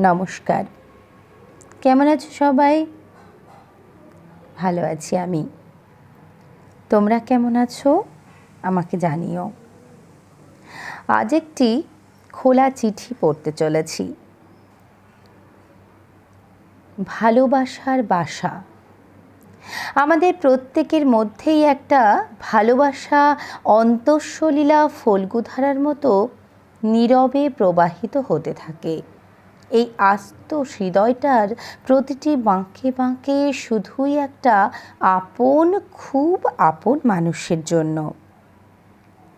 নমস্কার। কেমন আছো সবাই? ভালো আছি আমি। তোমরা কেমন আছো? আমাকে জানিও। আজ একটি খোলা চিঠি পড়তে চলেছি। ভালোবাসার বাসা। আমাদের প্রত্যেকের মধ্যেই একটা ভালোবাসা অন্তঃসলীলা ফল্গুধারার মতো নীরবে প্রবাহিত হতে থাকে। এই আস্ত হৃদয়টার প্রতিটি বাঁকে বাঁকে শুধুই একটা আপন, খুব আপন মানুষের জন্য।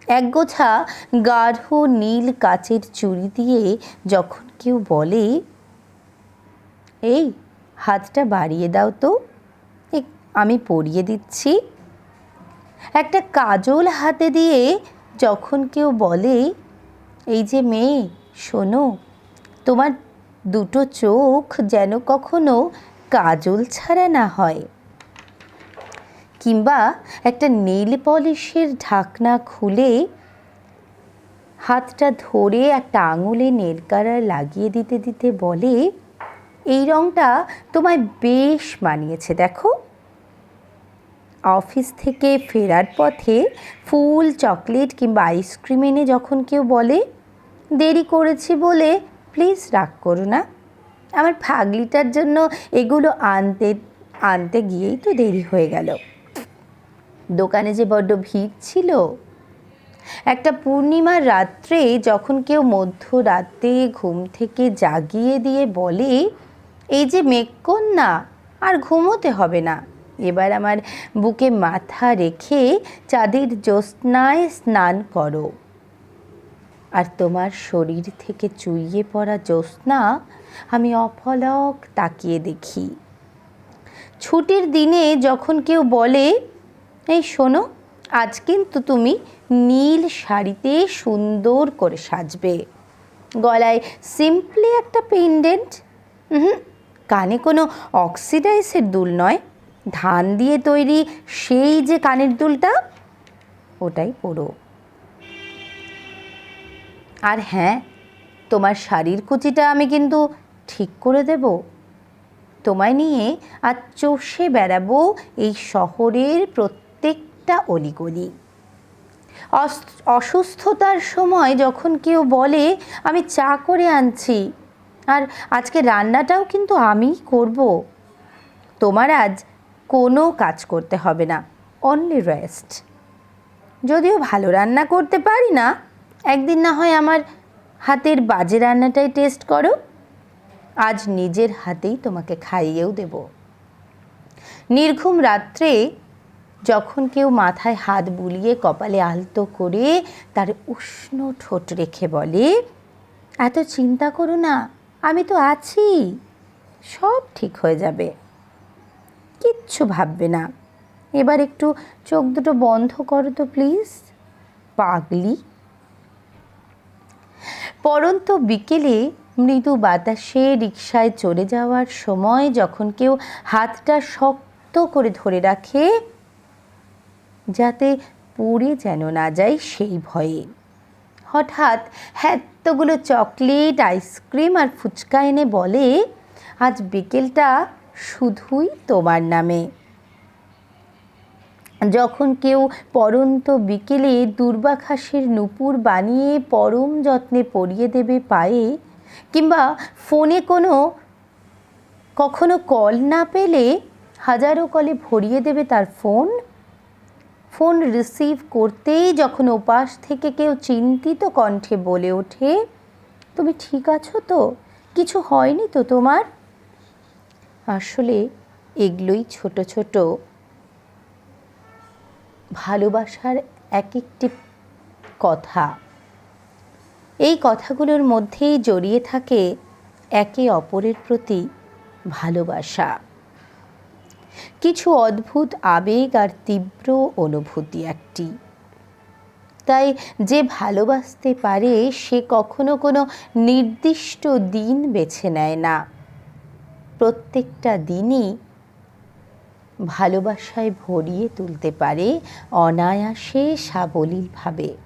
একগোছা গাঢ় নীল কাচের চুড়ি দিয়ে যখন কেউ বলে, এই, হাতটা বাড়িয়ে দাও তো আমি পরিয়ে দিচ্ছি। একটা কাজল হাতে দিয়ে যখন কেউ বলে, এই যে মেয়ে, শোনো, তোমার দুটো চোখ যেন কখনো কাজল ছাড়া না হয়। কিংবা একটা নেল পলিশের ঢাকনা খুলে হাতটা ধরে একটা আঙুলে নেল লাগিয়ে দিতে দিতে বলে, এই রঙটা তোমায় বেশ মানিয়েছে, দেখো। অফিস থেকে ফেরার পথে ফুল, চকলেট কিংবা আইসক্রিম এনে যখন কেউ বলে, দেরি করেছি বলে প্লিজ রাগ করো না। আমার ফাগলিটার জন্য এগুলো আনতে আনতে গিয়েই তো দেরি হয়ে গেল। দোকানে যে বড্ড ভিড় ছিল, একটা পূর্ণিমার রাত্রে যখন কেউ মধ্যরাতে ঘুম থেকে জাগিয়ে দিয়ে বলে, এই যে মেঘকন্যা আর ঘুমোতে হবে না। এবার আমার বুকে মাথা রেখে চাঁদের জ্যোৎস্নায় স্নান করো। আর তোমার শরীর থেকে চুইয়ে পড়া জ্যোৎস্না, আমি অফলক তাকিয়ে দেখি। ছুটির দিনে যখন কেউ বলে, এই শোনো, আজ কিন্তু তুমি নীল শাড়িতে সুন্দর করে সাজবে। গলায় সিম্পলি একটা পেন্ডেন্ট হুম কানে কোনো অক্সিডাইসের দুল নয়, ধান দিয়ে তৈরি সেই যে কানের দুলটা, ওটাই পরো। আর হ্যাঁ তোমার শাড়ির কুচিটা আমি কিন্তু ঠিক করে দেব। তোমায় নিয়ে আর চষে বেড়াবো এই শহরের প্রত্যেকটা অলিগলি। অস- অসুস্থতার সময় যখন কেউ বলে, আমি চা করে আনছি, আর আজকে রান্নাটাও কিন্তু আমিই করব। তোমার আজ কোনো কাজ করতে হবে না অনলি রেস্ট যদিও ভালো রান্না করতে পারি না একদিন না হয় আমার হাতের বাজে রান্নাটাই টেস্ট করো। আজ নিজের হাতেই তোমাকে খাইয়েও দেব। নির্ঘুম রাত্রে যখন কেউ মাথায় হাত বুলিয়ে কপালে আলতো করে তার উষ্ণ ঠোঁট রেখে বলে, এত চিন্তা করো না, আমি তো আছি, সব ঠিক হয়ে যাবে। কিচ্ছু ভাববে না। এবার একটু চোখ দুটো বন্ধ করো তো প্লিজ পাগলি পরন্ত বিকেলে মৃদু বাতাসে রিকশায় চড়ে যাওয়ার সময় যখন কেউ হাতটা শক্ত করে ধরে রাখে, যাতে পড়ে যেন না যায় সেই ভয়ে। হঠাৎ এতগুলো চকলেট, আইসক্রিম আর ফুচকা এনে বলে, আজ বিকেলটা শুধুই তোমার নামে। যখন কেউ পরন্ত বিকেলে দুর্বাঘাসের নুপুর বানিয়ে পরম যত্নে পরিয়ে দেবে পায়ে, কিংবা ফোনে কোনো, কখনো কল না পেলে হাজারো কলে ভরিয়ে দেবে তার ফোন। ফোন রিসিভ করতেই যখন ওপাশ থেকে কেউ চিন্তিত কণ্ঠে বলে ওঠে, তুমি ঠিক আছো তো? কিছু হয়নি তো তোমার? আসলে এগুলোই ছোট ছোট ভালোবাসার এক একটি কথা। এই কথাগুলোর মধ্যেই জড়িয়ে থাকে একে অপরের প্রতি ভালোবাসা। কিছু অদ্ভুত আবেগ আর তীব্র অনুভূতি একটি। তাই যে ভালোবাসতে পারে, সে কখনো কোনো নির্দিষ্ট দিন বেছে নেয় না। প্রত্যেকটা দিনই ভালোবাসায় ভরিয়ে তুলতে পারে অনায়াসে সাবলীলভাবে।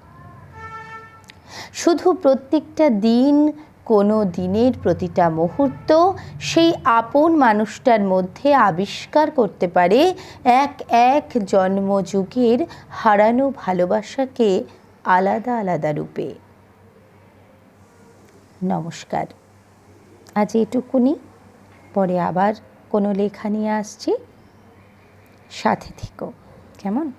শুধু প্রত্যেকটা দিন, কোনো দিনের প্রতিটা মুহূর্ত সেই আপন মানুষটার মধ্যে আবিষ্কার করতে পারে এক এক জন্মযুগের হারানো ভালোবাসাকে আলাদা আলাদা রূপে। নমস্কার। আজ এটুকুনি। পরে আবার কোনো লেখা নিয়ে আসছি। সাথে থেকো। কেমন?